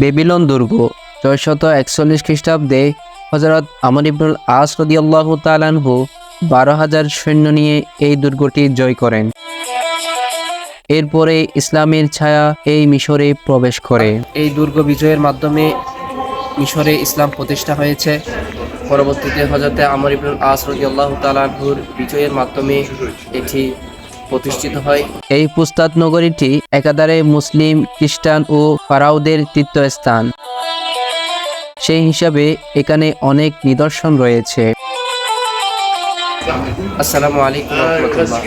Babylon দুর্গ, ছয়শত একচল্লিশ খ্রিস্টাব্দে হজরত আমর ইবনুল আস রদিয়াল্লাহ তালানহু বারো হাজার সৈন্য নিয়ে এই দুর্গটি জয় করেন। এরপরে ইসলামের ছায়া এই মিশরে প্রবেশ করে। এই দুর্গ বিজয়ের মাধ্যমে মিশরে ইসলাম প্রতিষ্ঠা হয়েছে। পরবর্তীতে হজরতে আমর ইবনুল আস রদিয়াল্লাহ তালানহুর বিজয়ের মাধ্যমে এটি প্রতিষ্ঠিত হয়। এই পুস্তাদ নগরীটি একাধারে মুসলিম খ্রিস্টান ও ফারাউদের তীর্থস্থান। সেই হিসাবে এখানে অনেক নিদর্শন রয়েছে। আসসালামু আলাইকুম রহমতুল্লাহ।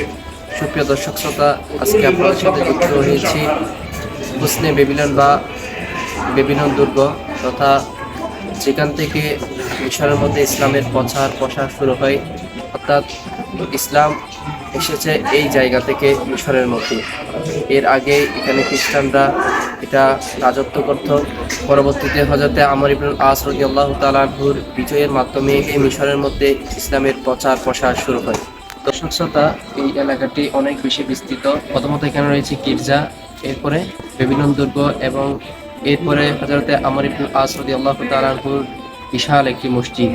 সুপ্রিয় দর্শক শ্রোতা আজকে আপনাদের সাথে যুক্ত হয়েছি হুসনে বেবিলন বা বেবিলন দুর্গ তথা যেখান থেকে মিশরের মধ্যে ইসলামের প্রচার প্রসার শুরু হয়। অর্থাৎ ইসলাম এসেছে এই জায়গা থেকে মিশরের মধ্যে। এর আগে এখানে খ্রিস্টানরা এটা রাজত্ব করত। পরবর্তীতে হজরতে আমর ইবনুল আস রাদিয়াল্লাহু তাআলাহুর বিজয়ের মাধ্যমে এই মিশরের মধ্যে ইসলামের প্রচার প্রসার শুরু হয়। দর্শক শ্রোতা, এই এলাকাটি অনেক বেশি বিস্তৃত। প্রথমত এখানে রয়েছে গির্জা, এরপরে বেবিলন দুর্গ এবং এরপরে হজরতে আমর ইবনুল আস রাদিয়াল্লাহু তাআলাহুর বিশাল একটি মসজিদ।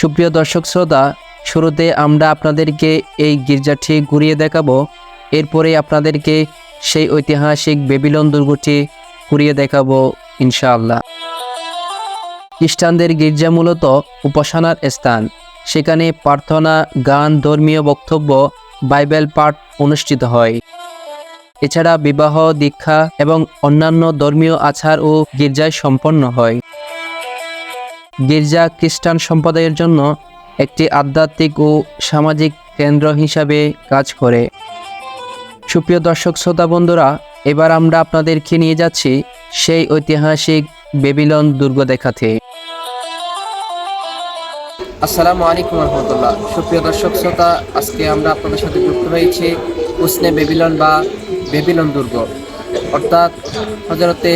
সুপ্রিয় দর্শক শ্রোতা শুরুতে আমরা আপনাদেরকে এই গির্জাটি ঘুরিয়ে দেখাবো। এরপরে আপনাদেরকে সেই ঐতিহাসিক বেবিলন দুর্গটি ঘুরিয়ে দেখাবো ইনশাআল্লাহ। খ্রিস্টানদের গির্জা মূলত উপাসনার স্থান। সেখানে প্রার্থনা, গান, ধর্মীয় বক্তব্য, বাইবেল পাঠ অনুষ্ঠিত হয়। এছাড়া বিবাহ, দীক্ষা এবং অন্যান্য ধর্মীয় আচার ও গির্জায় সম্পন্ন হয়। গির্জা খ্রিস্টান সম্প্রদায়ের জন্য একটি আধ্যাত্মিক ও সামাজিক কেন্দ্র হিসাবে কাজ করে। সুপ্রিয় দর্শক, শ্রোতা বন্ধুরা, এবার আমরা আপনাদেরকে নিয়ে যাচ্ছি সেই ঐতিহাসিক বেবিলন দুর্গ দেখাতে আসসালামু আলাইকুম রহমতুল্লাহ। সুপ্রিয় দর্শক, শ্রোতা, আজকে আমরা আপনাদের সাথে যুক্ত হয়েছি উসনে বেবিলন বা বেবিলন দুর্গ। অর্থাৎ হজরতে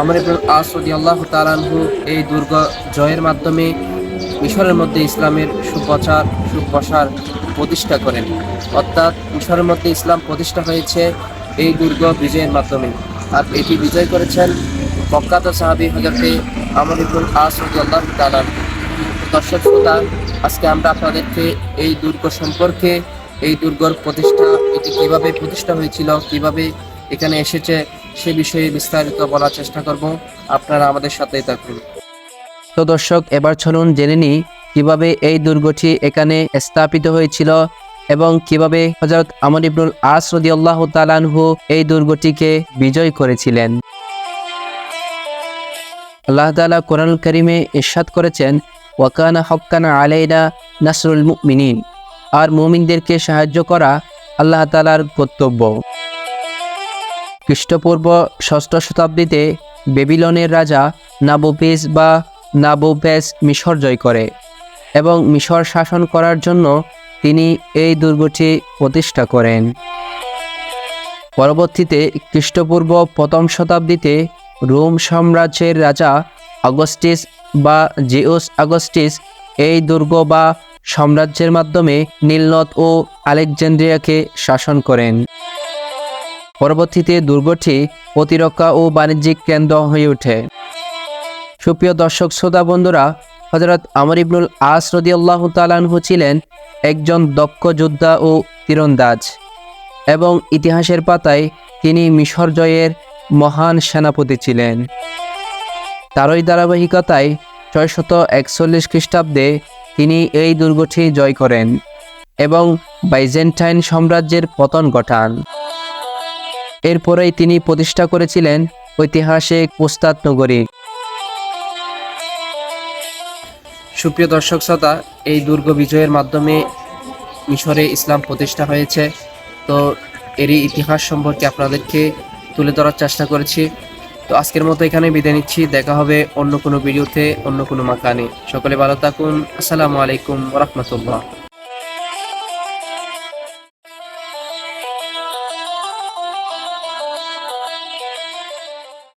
আমর ইবনুল আস রাদিয়াল্লাহু তাআলাহু এই দুর্গ জয়ের মাধ্যমে মিশরের মধ্যে ইসলামের সুপ্রচার, সুপ্রসার প্রতিষ্ঠা করেন। অর্থাৎ মিশরের মধ্যে ইসলাম প্রতিষ্ঠা হয়েছে এই দুর্গ বিজয়ের মাধ্যমে। আর এটি বিজয় করেছেন প্রখ্যাত সাহাবী হজরতে আমর ইবনুল আস রাদিয়াল্লাহু দর্শক শ্রোতা, আজকে আমরা আপনাদেরকে এই দুর্গ সম্পর্কে, এই দুর্গর প্রতিষ্ঠা, এটি কীভাবে প্রতিষ্ঠা হয়েছিল, কীভাবে এখানে এসেছে সে বিষয়ে বিস্তারিত বলার চেষ্টা করব। আপনারা আমাদের সাথেই থাকুন। তো দর্শক, এবার চলুন জেনে নিই কীভাবে এই দুর্গটি এখানে স্থাপিত হয়েছিল এবং কীভাবে হজরত আমর ইবনুল আস রদিয়াল্লাহ তালানহু এই দুর্গটিকে বিজয় করেছিলেন। আল্লাহ তালা কোরআন করিমে ইরশাদ করেছেন ওয়াকানা হক্কানা আলাইনা নাসরুল মুমিনিন। আর মুমিনদেরকে সাহায্য করা আল্লাহ তালার কর্তব্য। খ্রিস্টপূর্ব ষষ্ঠ শতাব্দীতে বেবিলনের রাজা নাবোপেস বা নাবোপেস মিশর জয় করে এবং মিশর শাসন করার জন্য তিনি এই দুর্গটি প্রতিষ্ঠা করেন। পরবর্তীতে খ্রিস্টপূর্ব প্রথম শতাব্দীতে রোম সাম্রাজ্যের রাজা আগস্টিস বা জিওস আগস্টিস এই দুর্গ বা সাম্রাজ্যের মাধ্যমে নীলনদ ও আলেকজান্দ্রিয়াকে শাসন করেন। পরবর্তীতে দুর্গটি প্রতিরক্ষা ও বাণিজ্যিক কেন্দ্র হয়ে ওঠে। সুপ্রিয় দর্শক, শ্রোতা বন্ধুরা হজরত আমর ইবনুল আস রদিয়াল্লাহ তালানহু ছিলেন একজন দক্ষ যোদ্ধা ও তীরন্দাজ এবং ইতিহাসের পাতায় তিনি মিশর জয়ের মহান সেনাপতি ছিলেন। তারই ধারাবাহিকতায় ছয়শত একচল্লিশ খ্রিস্টাব্দে তিনি এই দুর্গটি জয় করেন এবং বাইজেন্টাইন সাম্রাজ্যের পতন ঘটান। এরপরেই তিনি প্রতিষ্ঠা করেছিলেন ঐতিহাসিক উস্তাদ নগরী। সুপ্রিয় দর্শক শ্রোতা, এই দুর্গ বিজয়ের মাধ্যমে মিশরে ইসলাম প্রতিষ্ঠা হয়েছে। তো এরই ইতিহাস সম্পর্কে আপনাদেরকে তুলে ধরার চেষ্টা করেছি। তো আজকের মতো এখানে বিদায় নিচ্ছি। দেখা হবে অন্য কোনো ভিডিওতে, অন্য কোনো মাকানে সকলে ভালো থাকুন। আসসালামু আলাইকুম রহমতুল্লাহ।